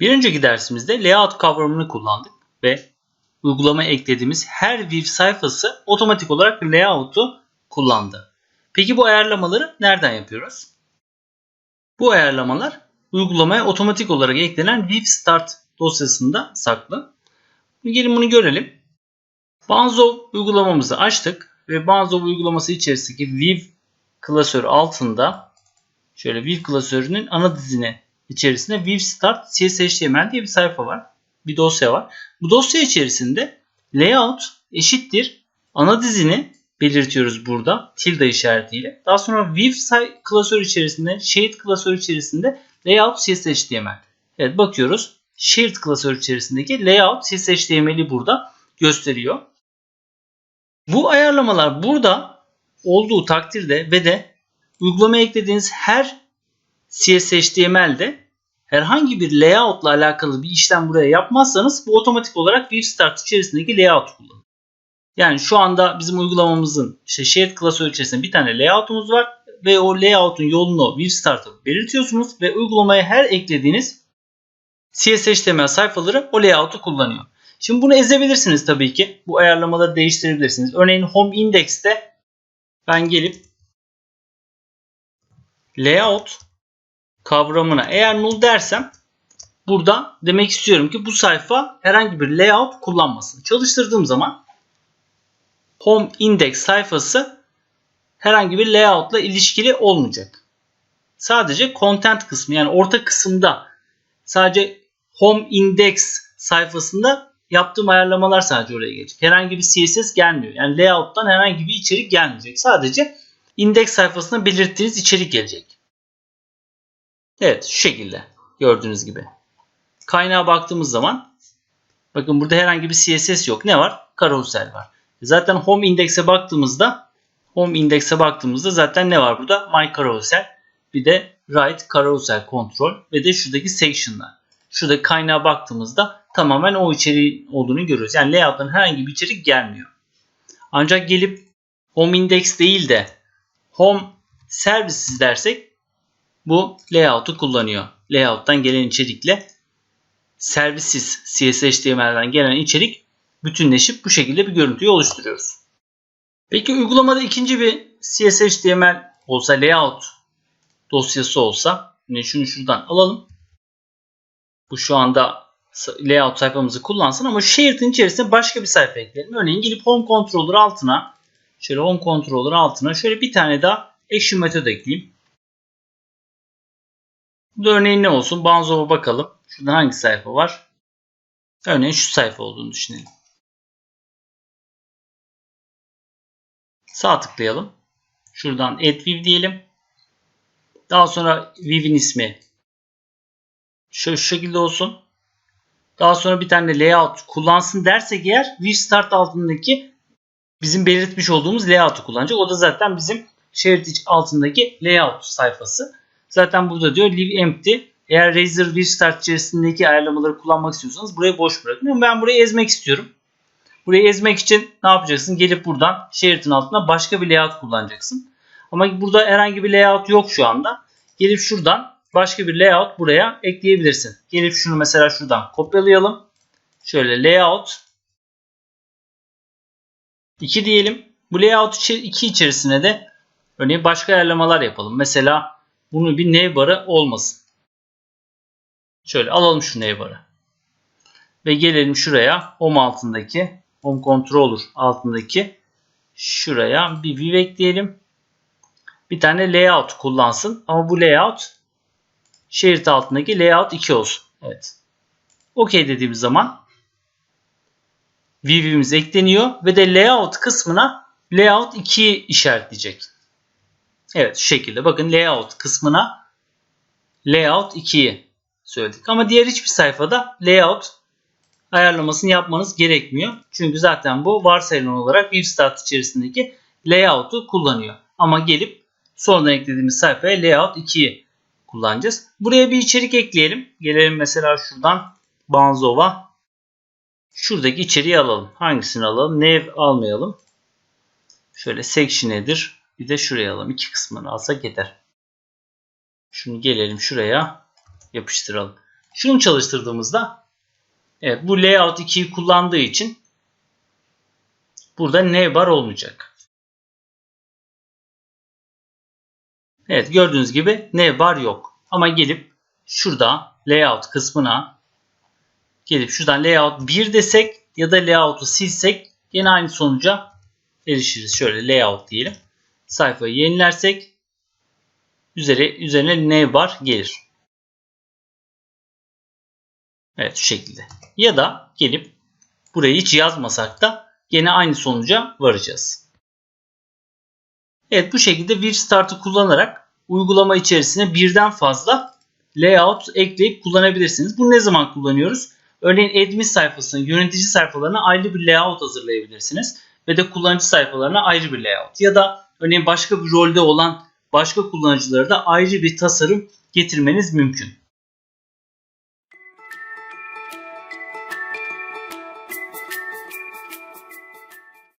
Bir önceki dersimizde layout kavramını kullandık ve uygulamaya eklediğimiz her Viv sayfası otomatik olarak layout'u kullandı. Peki bu ayarlamaları nereden yapıyoruz? Bu ayarlamalar uygulamaya otomatik olarak eklenen Viv Start dosyasında saklı. Gelin bunu görelim. Banzov uygulamamızı açtık ve Banzov uygulaması içerisindeki Viv klasör altında şöyle Viv klasörünün ana dizine içerisinde Viv Start CSHTML diye bir sayfa var. Bir dosya var. Bu dosya içerisinde layout eşittir ana dizini belirtiyoruz burada tilde işaretiyle. Daha sonra Viv klasör içerisinde, Shared klasör içerisinde layout CSHTML. Evet bakıyoruz. Shared klasör içerisindeki layout CSHTML'i burada gösteriyor. Bu ayarlamalar burada olduğu takdirde ve de uygulamaya eklediğiniz her CSHTML'de herhangi bir layout ile alakalı bir işlem buraya yapmazsanız bu otomatik olarak bir start içerisindeki layout kullanır. Yani şu anda bizim uygulamamızın işte shared klasör içerisinde bir tane layoutumuz var ve o layout'un yolunu WebStart'a belirtiyorsunuz ve uygulamaya her eklediğiniz CSHTML sayfaları o layout'u kullanıyor. Şimdi bunu ezebilirsiniz tabii ki. Bu ayarlamaları değiştirebilirsiniz. Örneğin Home Index'te ben gelip layout kavramına eğer null dersem burada demek istiyorum ki bu sayfa herhangi bir layout kullanmasın. Çalıştırdığım zaman home index sayfası herhangi bir layout ile ilişkili olmayacak. Sadece content kısmı yani orta kısımda sadece home index sayfasında yaptığım ayarlamalar sadece oraya gelecek. Herhangi bir CSS gelmiyor. Yani layout'tan herhangi bir içerik gelmeyecek. Sadece index sayfasında belirttiğiniz içerik gelecek. Evet şu şekilde gördüğünüz gibi. Kaynağa baktığımız zaman bakın burada herhangi bir CSS yok. Ne var? Karusel var. Zaten home index'e baktığımızda home index'e baktığımızda zaten ne var burada? My carousel bir de right carousel control ve de şuradaki section'lar. Şurada kaynağa baktığımızda tamamen o içeriğin olduğunu görüyoruz. Yani layout'tan herhangi bir içerik gelmiyor. Ancak gelip home index değil de home services dersek bu layout'u kullanıyor. Layout'tan gelen içerikle services CSHTML'den gelen içerik bütünleşip bu şekilde bir görüntüyü oluşturuyoruz. Peki uygulamada ikinci bir CSHTML olsa layout dosyası olsa yine şunu şuradan alalım. Bu şu anda layout sayfamızı kullansın ama shared'in içerisine başka bir sayfa ekleyelim. Örneğin gelip home controller altına şöyle home controller altına şöyle bir tane daha action method ekleyeyim. Bu örneğin ne olsun? Banzov'a bakalım. Şurada hangi sayfa var? Örneğin şu sayfa olduğunu düşünelim. Sağ tıklayalım. Şuradan add view diyelim. Daha sonra view'in ismi şu, şu şekilde olsun. Daha sonra bir tane layout kullansın dersek eğer view start altındaki bizim belirtmiş olduğumuz layout'u kullanacak. O da zaten bizim shared altındaki layout sayfası. Zaten burada diyor leave empty. Eğer Razer Restart içerisindeki ayarlamaları kullanmak istiyorsanız burayı boş bırakın. Ben burayı ezmek istiyorum. Burayı ezmek için ne yapacaksın? Gelip buradan shared'in altına başka bir layout kullanacaksın. Ama burada herhangi bir layout yok şu anda. Gelip şuradan başka bir layout buraya ekleyebilirsin. Gelip şunu mesela şuradan kopyalayalım. Şöyle layout 2 diyelim. Bu layout 2 içerisine de örneğin başka ayarlamalar yapalım. Mesela bunun bir navbar'ı olmasın. Şöyle alalım şu navbar'ı. Ve gelelim şuraya home altındaki home controller altındaki şuraya bir view ekleyelim. Bir tane layout kullansın ama bu layout şerit altındaki layout 2 olsun. Evet. OK dediğimiz zaman view'imiz ekleniyor ve de layout kısmına layout 2'yi işaretleyecek. Evet şu şekilde bakın layout kısmına layout 2'yi söyledik. Ama diğer hiçbir sayfada layout ayarlamasını yapmanız gerekmiyor. Çünkü zaten bu varsayılan olarak bir start içerisindeki layout'u kullanıyor. Ama gelip sonradan eklediğimiz sayfaya layout 2'yi kullanacağız. Buraya bir içerik ekleyelim. Gelelim mesela şuradan Banzova. Şuradaki içeriği alalım. Hangisini alalım? Nav almayalım. Şöyle section header. Bir de şuraya alalım. İki kısmını alsak yeter. Şunu gelelim şuraya yapıştıralım. Şunu çalıştırdığımızda evet bu layout 2'yi kullandığı için burada navbar olmayacak. Evet gördüğünüz gibi navbar yok. Ama gelip şurada layout kısmına gelip şuradan layout 1 desek ya da layout'u silsek yine aynı sonuca erişiriz. Şöyle layout diyelim. Sayfayı yenilersek üzeri, üzerine navbar gelir. Evet şu şekilde. Ya da gelip burayı hiç yazmasak da gene aynı sonuca varacağız. Evet bu şekilde WinStart'ı kullanarak uygulama içerisine birden fazla layout ekleyip kullanabilirsiniz. Bunu ne zaman kullanıyoruz? Örneğin admin sayfasına, yönetici sayfalarına ayrı bir layout hazırlayabilirsiniz. Ve de kullanıcı sayfalarına ayrı bir layout. Ya da örneğin başka bir rolde olan başka kullanıcılara da ayrı bir tasarım getirmeniz mümkün.